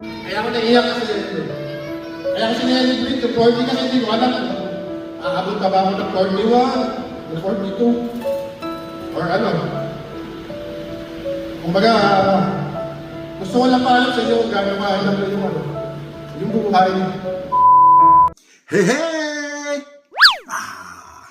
Kaya ako naiyak kasi. Kaya kasi nililibrate yung 40 kasi hindi ko alam. Aabot ka ba ako ng 41, ng 42, or ano. Kumbaga, gusto ko lang paalam sa inyo kung gano'n mahirap na yung ano, yung buhay. Hey! Ah.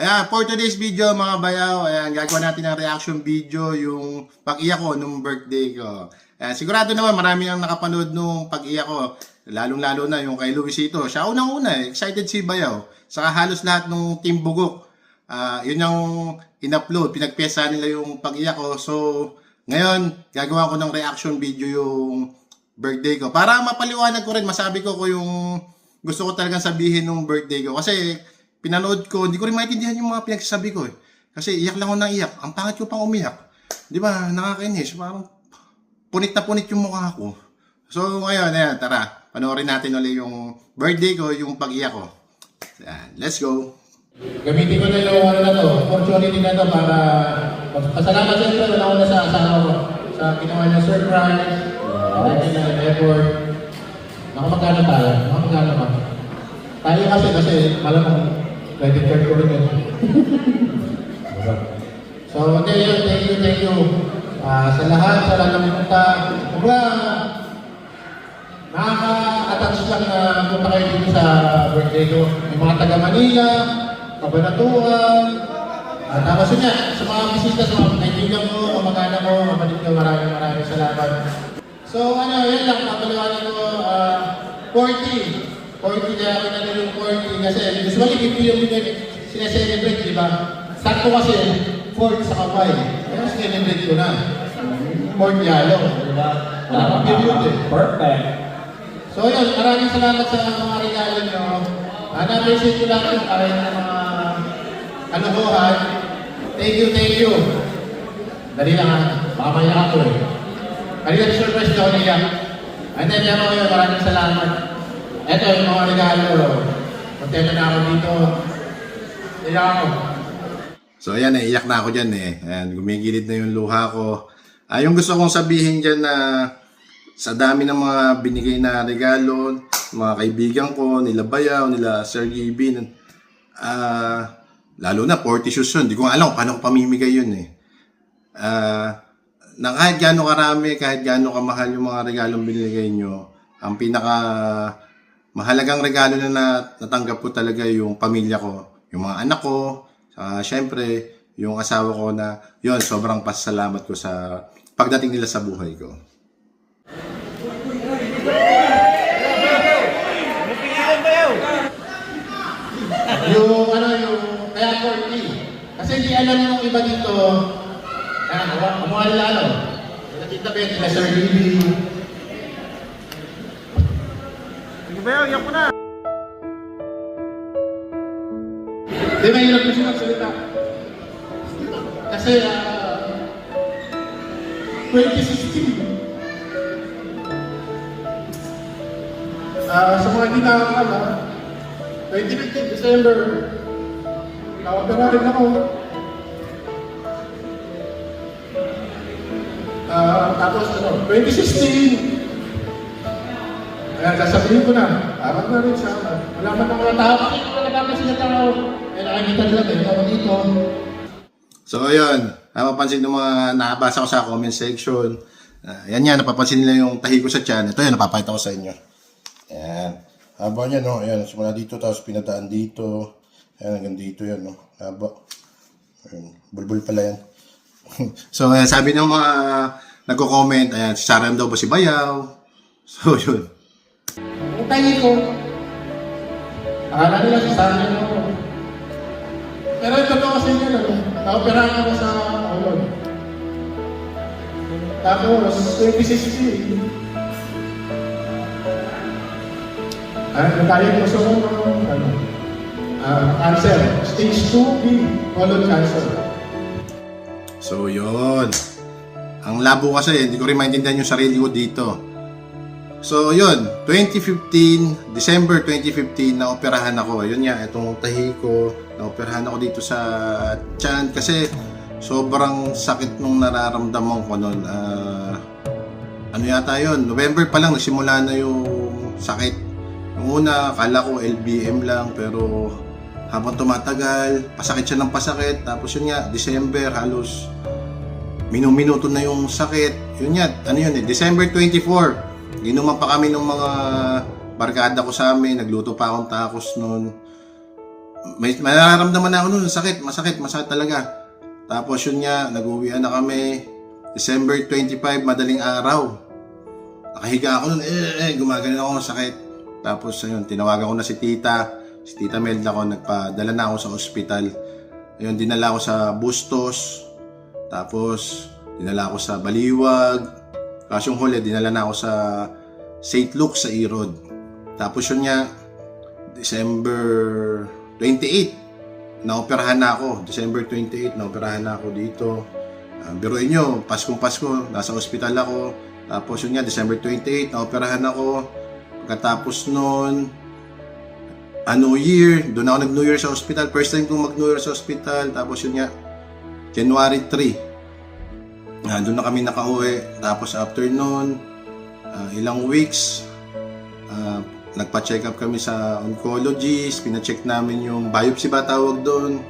Ayan, for today's video mga bayaw, ayan, gagawa natin ng reaction video yung pag-iyak ko nung birthday ko. Ayan, sigurado naman marami nang nakapanood nung pag-iyak ko. Lalong-lalo na yung kay Luisito. Siya unang-una eh. Excited si Bayaw. Saka halos lahat ng Team Bugok. Ah, yun yung in-upload. Pinagpesa nila yung pag-iyak ko. So, ngayon, gagawa ko ng reaction video yung birthday ko. Para mapaliwanag ko rin, masabi ko ko yung gusto ko talagang sabihin nung birthday ko. Kasi pinanood ko, hindi ko rin maintindihan yung mga pinagsasabi ko eh. Kasi iyak lang ako nang iyak. Ang pangit ko pang umiyak. Di ba? Nakakainis. Parang punit na punit yung mukha ko. So ngayon, ayan, tara. Panoorin natin ulit yung birthday ko, yung pag-iyak ko. Ayan, let's go. Gamitin ko na yung ano na to, opportunity na to para pasalamat sa inyo na una sa asawa ko sa ginawa niya surprise, uh, na effort. Naku, magkano tayo? Naku, ba? Tayo kasi, kasi malamang credit card ko rin yun. so, hindi yun, thank you, thank you. Ah, sa lahat, sa lahat ng pumunta. Kumbaga, nakaka-attach lang na punta kayo dito sa birthday ko. Yung mga taga Manila, Kabanatuan, at tapos yun nga, sa mga bisita, sa mga kaibigan ko, kamag-anak ko, kapatid ko, maraming maraming salamat. So ano, yun lang, napaliwanag ko, ah, 40. 40 kaya ako na yung 40 kasi usually ito yung sineselebrate, di ba? Sakto kasi, 4 sa kapay. Kaya sineselebrate ko na. 4 yalo, di ba? Wala pang period eh. Perfect. So yun, maraming salamat sa mga regalo nyo. Uh, Na-appreciate ko lang yung kahit ng mga kalokohan. Thank you, thank you. Dali lang ha, baka maiyak ako eh. Kanina surprise daw niya. And then yan ako yun, maraming salamat. Ito yung mga regalo. Kontento na ako dito. Iyak ako. So ayan, naiiyak na ako dyan eh. Ayan, gumigilid na yung luha ko. Ah, yung gusto kong sabihin dyan na sa dami ng mga binigay na regalo, mga kaibigan ko, nila Bayaw, nila Sir Gibin, ah, lalo na 40 shoes yun. Hindi ko alam paano ko pamimigay yun eh. Ah, na kahit gaano karami, kahit gaano kamahal yung mga regalong binigay nyo, ang pinaka mahalagang regalo na- natanggap ko talaga yung pamilya ko, yung mga anak ko, saka syempre, yung asawa ko na, yun, sobrang pasalamat ko sa pagdating nila sa buhay ko. Yung ano yung kaya 40. Kasi hindi alam ng iba dito. Yan, kumuha nila ano. Sa Tita Betty na Sir Lily. Sige ba, iyak mo na. Di ba hirap kasi magsalita? Kasi ah 2016. Ah, sa mga hindi nakakala, 2015 December, nakapera rin ako. Ah, tapos ano, 2016, kaya sasabihin ko na, harap na rin sa Wala man ng mga tao, kasi kung nagkakasin na tao, nakikita nila, tayo ako dito. So, ayun. Napapansin ng mga nakabasa ko sa comment section. Ah, yan yan, napapansin nila yung tahi ko sa tiyan. Ito yan, napapakita ko sa inyo. Ayan. Haba niya, no? Ayan, simula dito, tapos pinadaan dito. Ayan, hanggang dito yan, no? Haba. Ayan, bulbul pala yan. so, ayan, sabi ng mga nagko-comment, ayan, si Sarah daw ba si Bayaw? So, yun. Ang tayo ko, akala nila sa sana ako. Pero ito to kasi yun, ano, naoperahan ako sa ulod. Tapos, 2016, ano, nagdiagnose ako ng, ano, ah, cancer, stage 2B, colon cancer. So, yun. Ang labo kasi, hindi ko rin maintindihan yung sarili ko dito. So, yun. 2015, December 2015, naoperahan ako. Yun nga, itong tahi ko, naoperahan ako dito sa tiyan kasi sobrang sakit nung nararamdaman ko noon. Ah, ano yata yon November pa lang nagsimula na yung sakit. Yung una, kala ko LBM lang, pero habang tumatagal, pasakit siya ng pasakit. Tapos yun nga, December, halos minuminuto na yung sakit. Yun nga, ano yun eh, December 24. Ginuman pa kami ng mga barkada ko sa amin, nagluto pa akong tacos noon. May, nararamdaman na ako noon, sakit, masakit, masakit talaga. Tapos yun nga, nag-uwian na kami. December 25, madaling araw. Nakahiga ako noon, eh, eh, gumagano ako ng sakit. Tapos ayun, tinawagan ko na si tita. Si tita Melda ko, nagpadala na ako sa ospital. Ayun, dinala ako sa Bustos. Tapos, dinala ako sa Baliwag. Kaso yung huli, dinala na ako sa St. Luke sa Erod. Tapos yun nga, December 28, naoperahan na ako. December 28, naoperahan na ako dito. Uh, biruin nyo, Paskong Pasko, nasa ospital ako. Tapos yun nga, December 28, naoperahan ako. Pagkatapos nun, a New Year, doon ako nag-New Year sa ospital. First time kong mag-New Year sa ospital. Tapos yun nga, January 3. Ah, doon na kami nakauwi. Tapos after noon, ah, ilang weeks, ah, nagpa-check up kami sa oncologist. Pina-check namin yung biopsy ba tawag doon.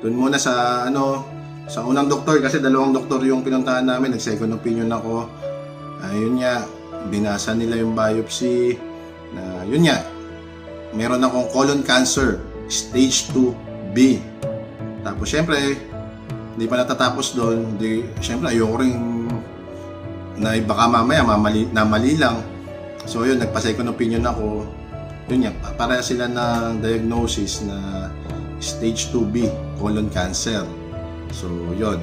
Doon muna sa ano, sa unang doktor kasi dalawang doktor yung pinuntahan namin. Nag-second opinion ako. Ayun nga, binasa nila yung biopsy na yun nga, meron akong colon cancer, stage 2B. Tapos syempre, hindi pa natatapos doon, di, syempre ayoko rin na baka mamaya mamali, na mali lang. So yun, nagpa-second opinion ako. Yun pa- para sila ng diagnosis na stage 2B, colon cancer. So yun.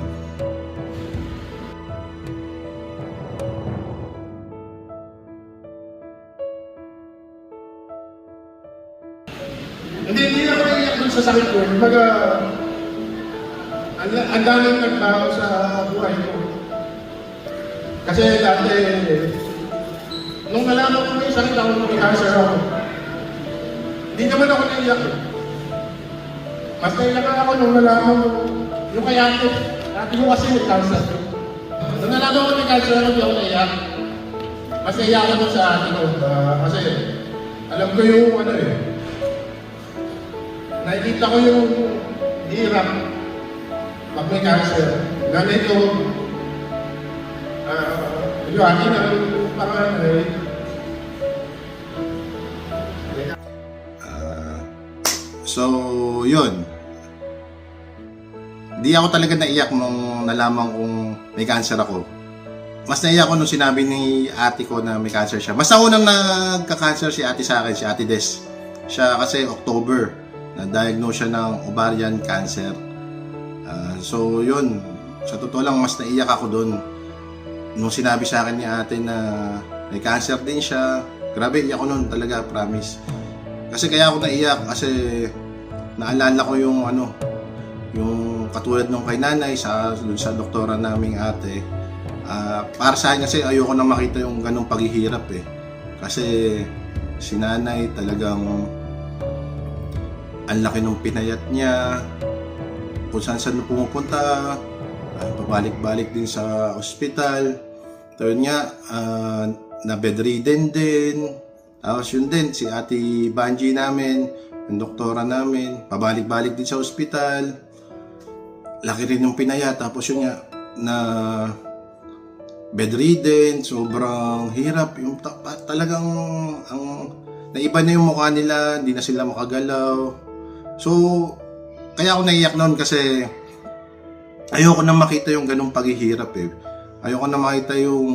Ang, daming nagbago sa buhay ko. Kasi dati, nung nalaman ko may sakit ako, may cancer ako, hindi naman ako naiyak. eh. Mas naiyak ako nung nalaman ko, yung kay ate, ate ko kasi may cancer. Nung nalaman ko may cancer ako, hindi ako naiyak. Mas naiyak ako sa ate ko. ah, kasi, alam ko yung ano eh, nakikita ko yung hirap pag may cancer. Ganito, ah, yung akin na parang eh, Ah, so, yun. Di ako talaga naiyak nung nalaman kong may cancer ako. Mas naiyak ako nung sinabi ni ate ko na may cancer siya. Mas naunang nagka-cancer si ate sa akin, si ate Des. Siya kasi October, na-diagnose siya ng ovarian cancer. Ah, so, yun. Sa totoo lang, mas naiyak ako doon. Nung sinabi sa akin ni ate na may cancer din siya, grabe iyak ko noon talaga, promise. Kasi kaya ako naiyak kasi naalala ko yung ano, yung katulad nung kay nanay sa sa doktora naming ate. Ah, para sa akin kasi ayoko na makita yung ganong paghihirap eh. Kasi si nanay talagang ang laki ng pinayat niya kung saan saan pumupunta ah, pabalik-balik din sa ospital so nga ah, na bedridden din tapos yun din, si Ate Banji namin, yung doktora namin, pabalik-balik din sa ospital. Laki rin yung pinaya. Tapos yun nga, na bedridden, sobrang hirap. Yung ta- pa- talagang, ang, naiba na yung mukha nila, hindi na sila makagalaw. So, kaya ako naiyak noon kasi ayoko na makita yung ganong paghihirap eh. Ayoko na makita yung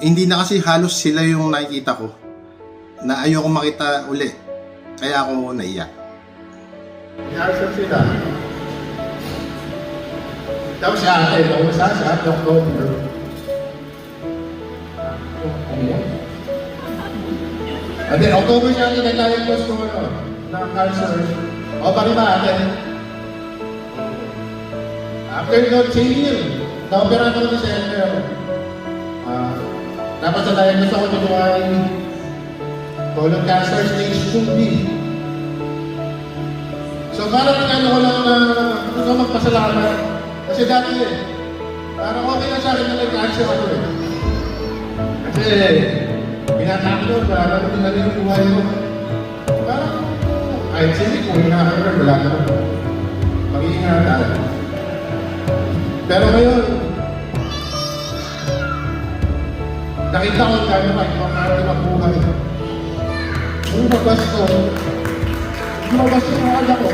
hindi na kasi halos sila yung nakikita ko na ayoko makita uli. Kaya ako naiyak. cancer sila. Tapos si ate, nung sa sa October. And then, October siya nag-diagnose ko ano, ng cancer. O, bari ba ate? After not same na-opera ko ng December. Ah, tapos na-diagnose ako ng January. Colon cancer stage 2B. So parang ano ko lang na gusto ko magpasalamat. Kasi dati eh, parang okay lang sa akin na nag-cancer ako eh. Kasi, pinatake ko, parang na rin buhay ko. Kahit sila, kung hinahanggang, wala naman. Mag-iingatan. Pero ngayon, nakita ko kaya pa importante ng buhay. Lumabas ko, lumabas yung mga ko.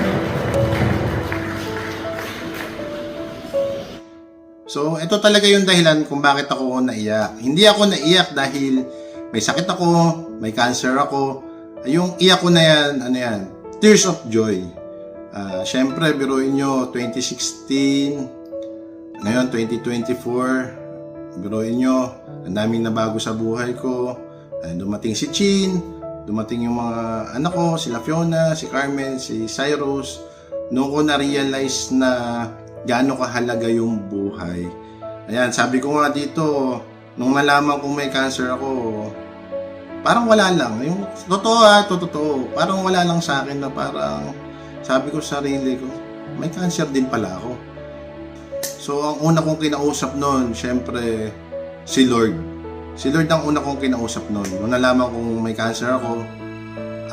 So, ito talaga yung dahilan kung bakit ako naiyak. Hindi ako naiyak dahil may sakit ako, may cancer ako. Yung iyak ko na yan, ano yan, tears of joy. Ah, Siyempre, biruin nyo, 2016, ngayon 2024, biruin nyo, ang daming nabago sa buhay ko. Ah, dumating si Chin, dumating yung mga anak ko, sila Fiona, si Carmen, si Cyrus. Noong ko na-realize na gaano kahalaga yung buhay. Ayan, sabi ko nga dito, nung nalaman kong may cancer ako, parang wala lang. Yung totoo ha, to- totoo. Parang wala lang sa akin na parang sabi ko sa sarili ko, may cancer din pala ako. So, ang una kong kinausap noon, syempre, si Lord. Si Lord ang una kong kinausap noon. Nung nalaman kong may cancer ako,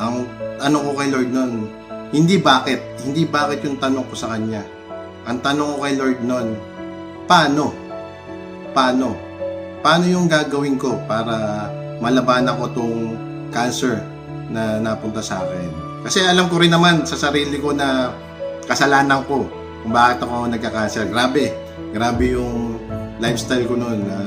ang tanong ko kay Lord noon, hindi bakit, hindi bakit yung tanong ko sa Kanya. Ang tanong ko kay Lord noon, paano? Paano? Paano yung gagawin ko para malabanan ko tong cancer na napunta sa akin? Kasi alam ko rin naman sa sarili ko na kasalanan ko kung bakit ako nagka-cancer. Grabe. Grabe yung lifestyle ko noon. na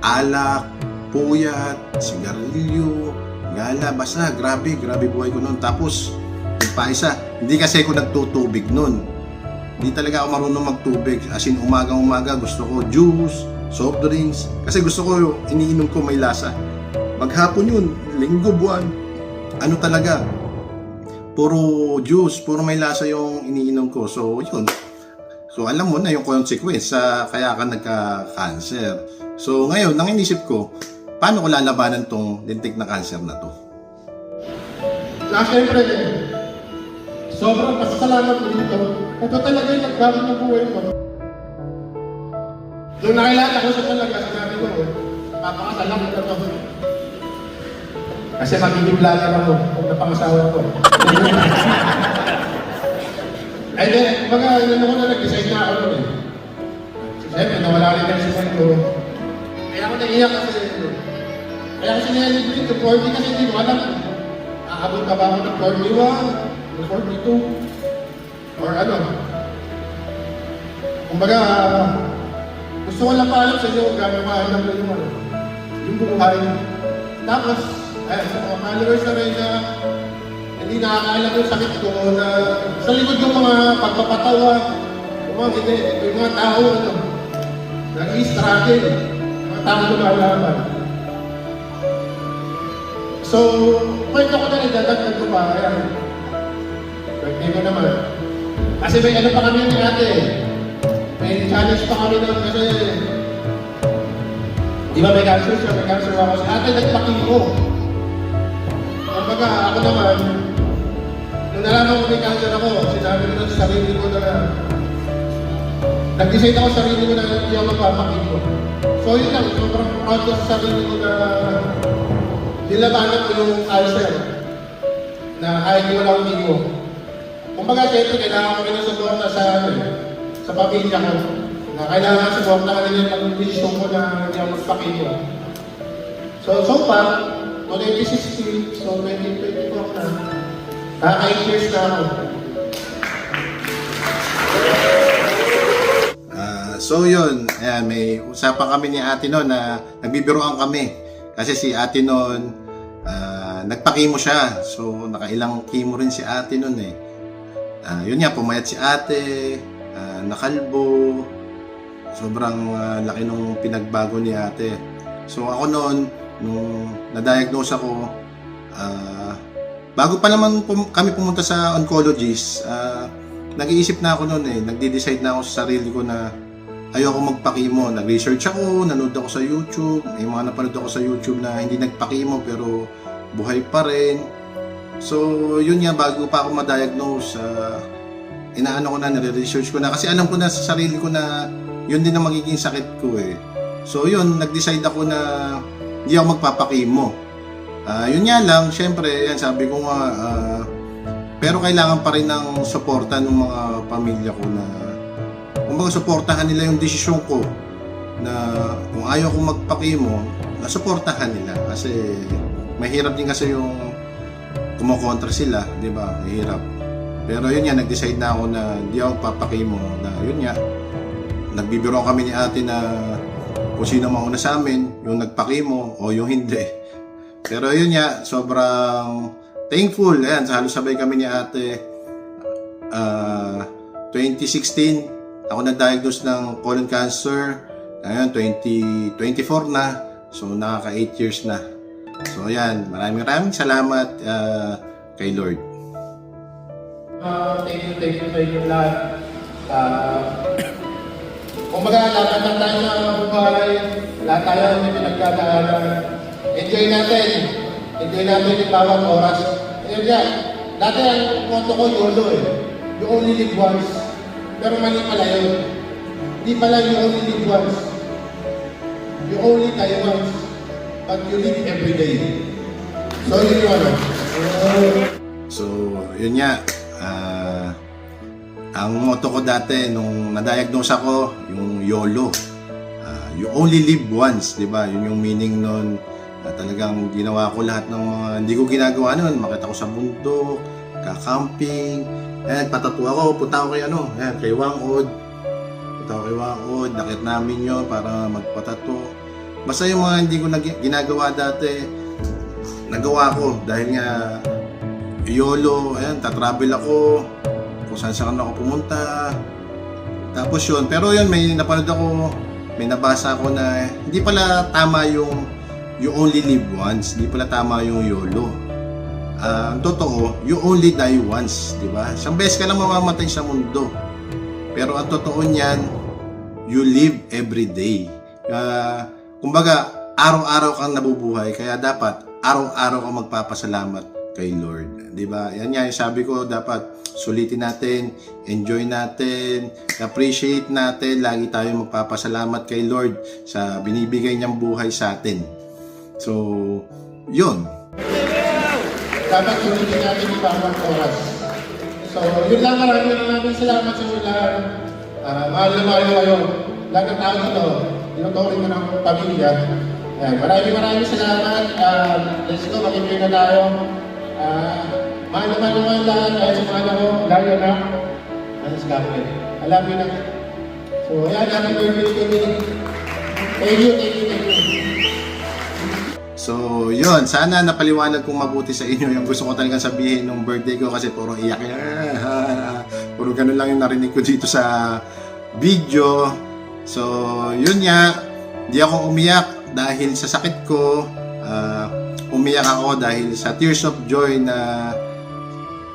alak, puyat, sigarilyo, gala, basta grabe, grabe buhay ko noon. Tapos, yung pa isa, hindi kasi ako nagtutubig noon. Hindi talaga ako marunong magtubig. As in, umaga-umaga, gusto ko juice, soft drinks. Kasi gusto ko, iniinom ko may lasa. Maghapon yun, linggo, buwan. Ano talaga? Puro juice, puro may lasa yung iniinom ko. So, yun. So, alam mo na yung consequence sa kaya ka nagka-cancer. So, ngayon, nang inisip ko, paano ko lalabanan tong lintik na cancer na to? Saka syempre, sobrang pasasalamat ko dito. Ito talaga yung nagbago ng buhay ko. Nung nakilala ko siya talaga, sinabi ko, papakasalamat na to. Kasi magiging vlogger ako kung napangasawa ko. Ay, di, baga, yun ako na nag-decide na ako nun eh. Siyempre, nawala rin ang sisay ko. Kaya ako naiyak kasi, kaya kasi nililibig ko, 40 kasi hindi ko alam. Aabot ka ba ako ng 41, o 42, or ano. Kumbaga, gusto ko lang paalam sa inyo kung gano'n maalam ko yung ano, yung buhay. Tapos, ayun, sa mga followers na rin na hindi nakakaalam yung sakit ko na sa likod yung mga pagpapatawa, yung mga hindi, yung mga tao, ano, nag-i-struggle, mga tao lumalaban. So, kwento ko na rin, dadagdag ko pa, ayan. Birthday ko naman. Kasi may ano pa kami ni ate, may challenge pa kami nun kasi, di ba may cancer siya, may cancer ako. Si ate nagpakiko. Kumbaga, ako naman, nung nalaman ko may cancer ako, sinabi ko sa sarili ko na, nag-decide ako sa sarili ko na hindi ako magpapakiko. So yun lang, sobrang proud ko sa sarili ko na nilabanan ko yung cancer na kahit wala akong tingko. Kumbaga, siyempre, kailangan ko rin ng suporta sa, ano, sa pamilya ko. Na kailangan suporta ka rin yung desisyon ko na hindi ako magpakito. So, so far, 2016, so 2024 na, kaka 8 years na ako. Ah, so yun, ayan, may usapan kami ni ate noon na nagbibiroan kami. Kasi si ate noon, ah, nagpakimo siya. So nakailang chemo rin si ate noon eh. Ah, yun nga, pumayat si ate, ah, nakalbo. Sobrang ah, laki nung pinagbago ni ate. So ako noon, nung na-diagnose ako, ah, bago pa naman pum- kami pumunta sa oncologist, ah, nag-iisip na ako noon eh, nagde-decide na ako sa sarili ko na ayoko magpakimo. Nag-research ako, nanood ako sa YouTube, may mga napanood ako sa YouTube na hindi nagpakimo pero buhay pa rin. So, yun nga, bago pa ako ma-diagnose, ah, inaano ko na, nare-research ko na. Kasi alam ko na sa sarili ko na yun din ang magiging sakit ko eh. So yun, nag-decide ako na hindi ako magpapakimo. Ah, yun nga lang, syempre, yan sabi ko nga, ah, pero kailangan pa rin ng suporta ng mga pamilya ko na kumbaga suportahan nila yung desisyon ko na kung ayaw ko magpakimo, nasuportahan nila kasi mahirap din kasi yung kumukontra sila, di ba? Mahirap. Pero yun nga, nag-decide na ako na hindi ako papakimo na yun nga, nagbibiro kami ni ate na kung sino mauna sa amin, yung nagpakimo o yung hindi. Pero yun nga, sobrang thankful. Ayan, halos sabay kami ni ate. Ah, 2016, ako na-diagnose ng colon cancer. Ngayon, 2024 na. So, nakaka 8 years na. So, ayan, maraming maraming salamat ah, kay Lord. Uh, thank you, thank you sa inyo lahat. Uh, kung mag-aalaman lang tayo sa buhay, lahat tayo may pinagkakaalan. Enjoy natin. Enjoy natin yung bawat oras. Ayun yan. Dati ang motto ko, YOLO eh. You only live once. Pero mali pala yun. Hindi pala you only live once. You only die once. But you live every day. So yun yung ano. So, yun nga. ah, ang motto ko dati nung na-diagnose ako, yung YOLO. Ah, you only live once, di ba? Yun yung meaning nun. na talagang ginawa ko lahat ng mga hindi ko ginagawa nun. Makita ko sa bundok, kakamping, eh, patatu ako, punta ako kay ano, eh, kay Wangod. Punta ako kay Wangod, nakit namin yun para magpatato. Basta yung mga hindi ko nag- ginagawa dati, nagawa ko dahil nga YOLO, ayan, tatravel ako, saan saan ako pumunta. Tapos yun, pero yun, may napanood ako, may nabasa ako na hindi pala tama yung you only live once, hindi pala tama yung YOLO. Ang totoo, you only die once, di ba? Isang beses ka lang mamamatay sa mundo. Pero ang totoo niyan, you live every day. Ah, kumbaga, araw-araw kang nabubuhay, kaya dapat araw-araw kang magpapasalamat kay Lord. 'Di ba? Yan nga yung sabi ko, dapat sulitin natin, enjoy natin, appreciate natin, lagi tayong magpapasalamat kay Lord sa binibigay niyang buhay sa atin. So, 'yun. dapat sulitin natin yung bawat oras. So, yun lang maraming maraming salamat sa inyo lahat. Ah, mahal na mahal kayo. Lahat ng tao dito, tinuturing ko ng pamilya. Yan, maraming maraming salamat. Ah, let's go, makipin na tayo. Ah, mahal na mahal kayo lahat. Ayun sa mga ko, lalo na. Ano sa kapit? Alam nyo na. So, yan, happy birthday to me. Thank you, thank you, thank you. So, yun. Sana napaliwanag kong mabuti sa inyo yung gusto ko talagang sabihin nung birthday ko kasi puro iyak. Puro ganun lang yung narinig ko dito sa video. So, yun nga. Di ako umiyak dahil sa sakit ko. Ah, umiyak ako dahil sa tears of joy na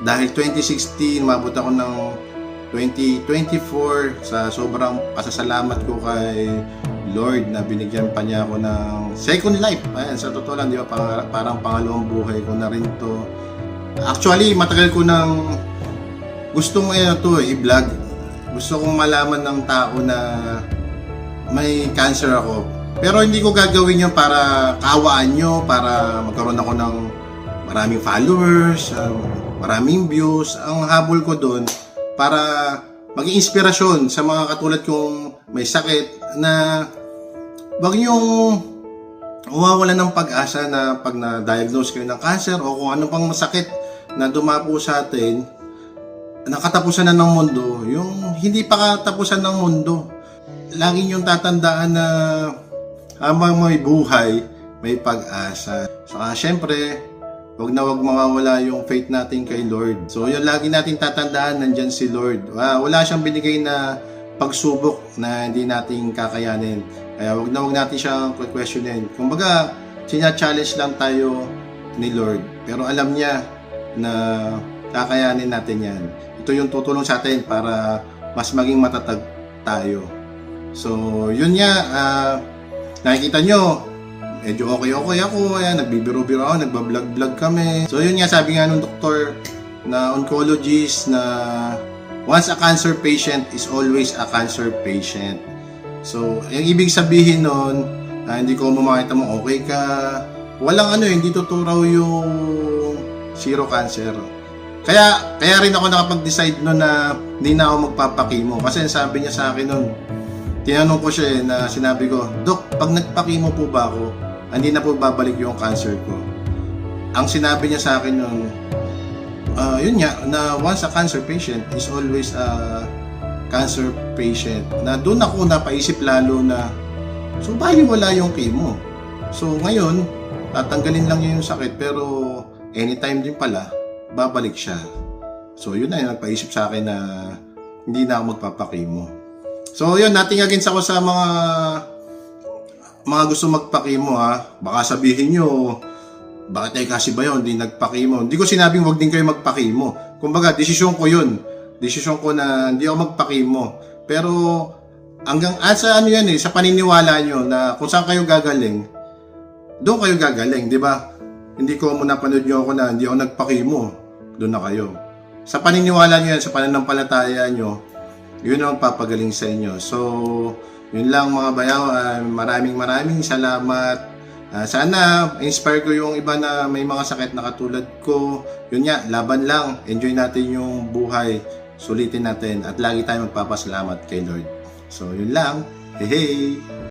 dahil 2016, mabot ako ng 2024 sa sobrang pasasalamat ko kay Lord na binigyan pa niya ako ng second life. Ayan, sa totoo lang, di ba, parang, parang pangalawang buhay ko na rin to. Actually, matagal ko nang gustong ano to, i-vlog. Gusto kong malaman ng tao na may cancer ako. Pero hindi ko gagawin yun para kaawaan nyo, para magkaroon ako ng maraming followers, um, maraming views. Ang habol ko doon, para maging inspirasyon sa mga katulad kong may sakit na wag niyong mawawalan ng pag-asa na pag na-diagnose kayo ng cancer o kung ano pang masakit na dumapo sa atin, nakatapusan na ng mundo, yung hindi pa katapusan ng mundo. Lagi niyong tatandaan na habang may buhay, may pag-asa. Saka syempre, Huwag na huwag mawawala yung faith natin kay Lord. So, yun lagi natin tatandaan, nandyan si Lord. Ah, wala siyang binigay na pagsubok na hindi natin kakayanin. Kaya huwag na huwag natin siyang questionin. Kumbaga, sinya-challenge lang tayo ni Lord. Pero alam niya na kakayanin natin yan. Ito yung tutulong sa atin para mas maging matatag tayo. So, yun nga, ah, nakikita nyo, medyo okay-okay ako, ayan, nagbibiro-biro ako, nagbablog-vlog kami. So yun nga, sabi nga nung doktor na oncologist na once a cancer patient is always a cancer patient. So, yung ibig sabihin nun, ah, hindi ko mamakita mo okay ka. Walang ano hindi tuturaw yung zero cancer. Kaya, kaya rin ako nakapag-decide nun na hindi na ako magpapakimo. Kasi sabi niya sa akin nun, tinanong ko siya eh, na sinabi ko, Dok, pag nagpakimo po ba ako, hindi na po babalik yung cancer ko. Ang sinabi niya sa akin nun, ah, yun nga, na once a cancer patient is always a cancer patient. Na doon ako napaisip lalo na, so wala yung chemo. So ngayon, tatanggalin lang niya yung sakit pero anytime din pala, babalik siya. So yun na yung nagpaisip sa akin na hindi na ako magpapakimo. So yun, nating against ako sa mga mga gusto magpakimo ha. Baka sabihin nyo, bakit tayo kasi ba yun, hindi nagpakimo. Hindi ko sinabing wag din kayo magpakimo. Kumbaga, desisyon ko yun. Desisyon ko na hindi ako magpakimo. Pero hanggang ah, sa ano yan eh, sa paniniwala nyo na kung saan kayo gagaling, doon kayo gagaling, di ba? Hindi ko muna panood nyo ako na hindi ako nagpakimo. Doon na kayo. Sa paniniwala nyo yan, sa pananampalataya nyo, yun ang papagaling sa inyo. So, yun lang mga bayaw. Ah, maraming maraming salamat. Ah, sana inspire ko yung iba na may mga sakit na katulad ko. Yun nga, laban lang. Enjoy natin yung buhay. Sulitin natin at lagi tayong magpapasalamat kay Lord. So, yun lang. Hey, hey!